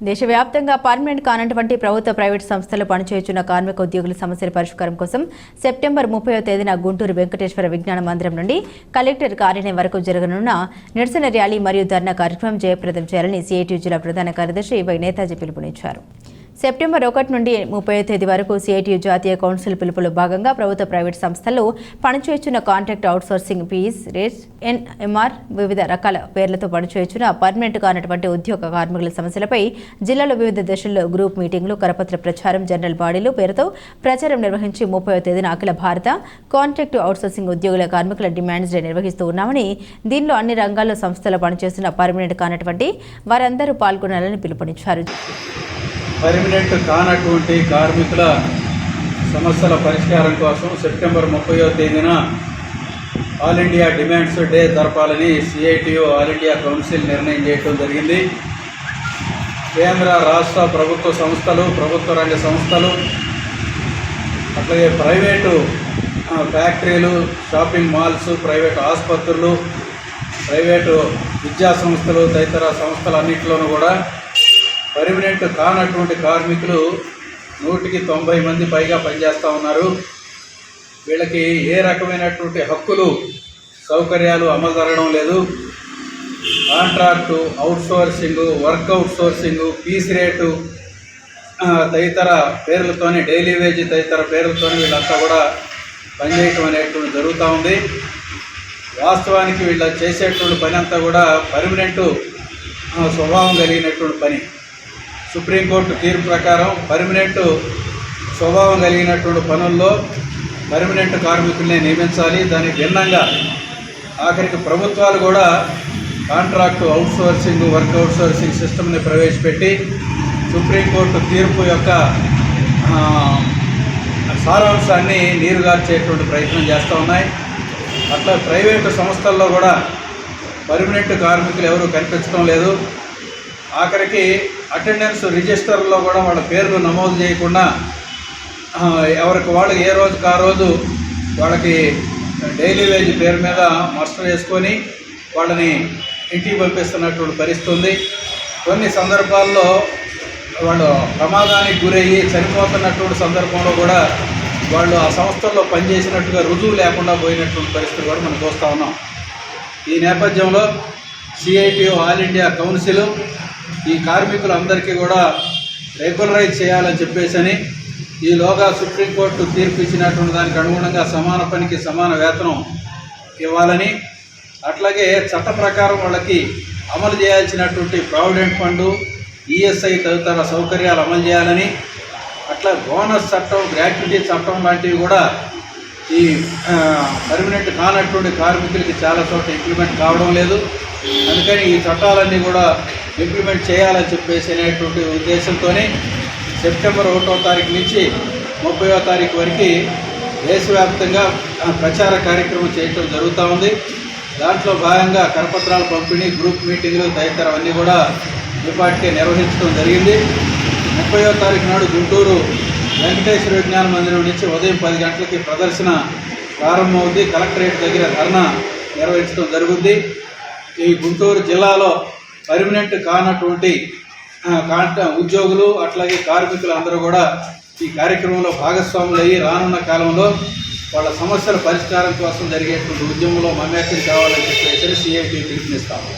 దేశవ్యాప్తంగా పర్మనెంట్ కానటువంటి ప్రభుత్వ ప్రైవేట్ సంస్థలు పనిచేస్తున్న కార్మిక ఉద్యోగుల సమస్యల పరిష్కారం కోసం సెప్టెంబర్ ముప్పైవ తేదీన గుంటూరు వెంకటేశ్వర విజ్ఞాన మందిరం నుండి కలెక్టర్ కార్యాలయం వరకు జరగనున్న నిరసన ర్యాలీ మరియు ధర్నా కార్యక్రమం జయప్రదం చేయాలని సిఐటి జిల్లా ప్రధాన కార్యదర్శి వై నేతాజీ పిలుపునిచ్చారు. సెప్టెంబర్ ఒకటి నుండి ముప్పై తేదీ వరకు సిఐటియు జాతీయ కౌన్సిల్ పిలుపులో భాగంగా ప్రభుత్వ ప్రైవేట్ సంస్థల్లో పనిచేస్తున్న contract outsourcing piece rates NMR వివిధ రకాల పేర్లతో పనిచేస్తున్న పర్మనెంట్ కానటువంటి ఉద్యోగ కార్మికుల సమస్యలపై జిల్లాలో వివిధ దశల్లో గ్రూప్ మీటింగ్లు కరపత్ర ప్రచారం జనరల్ బాడీలు పేరుతో ప్రచారం నిర్వహించి ముప్పై తేదీన అఖిల భారత కాంట్రాక్ట్ అవుట్సోర్సింగ్ ఉద్యోగుల కార్మికుల డిమాండ్స్ డే నిర్వహిస్తూ ఉన్నామని దీనిలో అన్ని రంగాల్లో సంస్థలు పనిచేస్తున్న పర్మనెంట్ కానటువంటి వారందరూ పాల్గొనాలని పిలుపునిచ్చారు. పర్మినెంట్ కానటువంటి కార్మికుల సమస్యల పరిష్కారం కోసం సెప్టెంబర్ ముప్పయో తేదీన ఆల్ ఇండియా డిమాండ్స్ డే జరపాలని సిఐటియు ఆల్ ఇండియా కౌన్సిల్ నిర్ణయం చేయడం జరిగింది. కేంద్ర రాష్ట్ర ప్రభుత్వ సంస్థలు ప్రభుత్వ రంగ సంస్థలు అట్లాగే ప్రైవేటు ఫ్యాక్టరీలు షాపింగ్ మాల్స్ ప్రైవేటు ఆసుపత్రులు ప్రైవేటు విద్యా సంస్థలు తదితర సంస్థలు అన్నింటిలోనూ కూడా పర్మనెంట్ కానటువంటి కార్మికులు నూటికి తొంభై మంది పైగా పనిచేస్తూ ఉన్నారు. వీళ్ళకి ఏ రకమైనటువంటి హక్కులు సౌకర్యాలు అమలు జరగడం లేదు. Contract outsourcing work outsourcing piece rate తదితర పేర్లతోని డైలీ వేజ్ తదితర పేర్లతోని వీళ్ళంతా కూడా పనిచేయటం అనేటువంటి జరుగుతూ ఉంది. వాస్తవానికి వీళ్ళు చేసేటువంటి పని అంతా కూడా పర్మనెంట్ స్వభావం కలిగినటువంటి పని. సుప్రీంకోర్టు తీర్పు ప్రకారం పర్మనెంట్ స్వభావం కలిగినటువంటి పనుల్లో పర్మనెంట్ కార్మికుల్ని నియమించాలి. దానికి భిన్నంగా ఆఖరికి ప్రభుత్వాలు కూడా కాంట్రాక్ట్ అవుట్సోర్సింగ్ వర్క్ అవుట్సోర్సింగ్ సిస్టమ్ని ప్రవేశపెట్టి సుప్రీంకోర్టు తీర్పు యొక్క సారాంశాన్ని నీరుగార్చేటువంటి ప్రయత్నం చేస్తూ ఉన్నాయి. అట్లా ప్రైవేటు సంస్థల్లో కూడా పర్మనెంట్ కార్మికులు ఎవరు కనిపించడం లేదు. ఆఖరికి అటెండెన్స్ రిజిస్టర్లో కూడా వాళ్ళ పేర్లు నమోదు చేయకుండా ఎవరికి వాళ్ళు ఏ రోజుకి ఆ రోజు వాళ్ళకి డైలీ వేజ్ పేరు మీద మస్టర్ వేసుకొని వాళ్ళని ఇంటికి పంపిస్తున్నటువంటి పరిస్థితి ఉంది. కొన్ని సందర్భాల్లో వాళ్ళు ప్రమాదానికి గురయ్యి చనిపోతున్నటువంటి సందర్భంలో కూడా వాళ్ళు ఆ సంస్థల్లో పనిచేసినట్టుగా రుజువు లేకుండా పోయినటువంటి పరిస్థితులు కూడా మనం చూస్తూ ఉన్నాం. ఈ నేపథ్యంలో సిఐటిఓ ఆల్ ఇండియా కౌన్సిల్ ఈ కార్మికులందరికీ కూడా రెగ్యులరైజ్ చేయాలని చెప్పేసి ఈలోగా సుప్రీంకోర్టు తీర్పు ఇచ్చినటువంటి దానికి అనుగుణంగా సమాన పనికి సమాన వేతనం ఇవ్వాలని అట్లాగే చట్ట ప్రకారం వాళ్ళకి అమలు చేయాల్సినటువంటి ప్రావిడెంట్ ఫండు ఈఎస్ఐ తదితర సౌకర్యాలు అమలు చేయాలని అట్లా బోనస్ చట్టం గ్రాట్యుటీ చట్టం లాంటివి కూడా ఈ పర్మనెంట్ కానటువంటి కార్మికులకి చాలా చోట్ల ఇంప్లిమెంట్ కావడం లేదు. అందుకని ఈ చట్టాలన్నీ కూడా ఇంప్లిమెంట్ చేయాలని చెప్పేసి అనేటువంటి ఉద్దేశంతోనే సెప్టెంబర్ ఒకటో తారీఖు నుంచి ముప్పైవ తారీఖు వరకు దేశవ్యాప్తంగా ప్రచార కార్యక్రమం చేయటం జరుగుతూ ఉంది. దాంట్లో భాగంగా కరపత్రాల పంపిణీ గ్రూప్ మీటింగ్లు తదితరవన్నీ కూడా ఇప్పటికే నిర్వహించడం జరిగింది. ముప్పైవ తారీఖు నాడు గుంటూరు వెంకటేశ్వర విజ్ఞాన మందిరం నుంచి ఉదయం పది గంటలకి ప్రదర్శన ప్రారంభమవుద్ది. కలెక్టరేట్ దగ్గర ధర్నా నిర్వహించడం జరుగుద్ది. ఈ గుంటూరు జిల్లాలో పర్మనెంట్ కానటువంటి కాంట ఉద్యోగులు అట్లాగే కార్మికులు అందరూ కూడా ఈ కార్యక్రమంలో భాగస్వాములు అయ్యి రానున్న కాలంలో వాళ్ళ సమస్యల పరిష్కారం కోసం జరిగేటువంటి ఉద్యమంలో మమేకం కావాలని చెప్పేసి సిఐటి పిలుపునిస్తాము.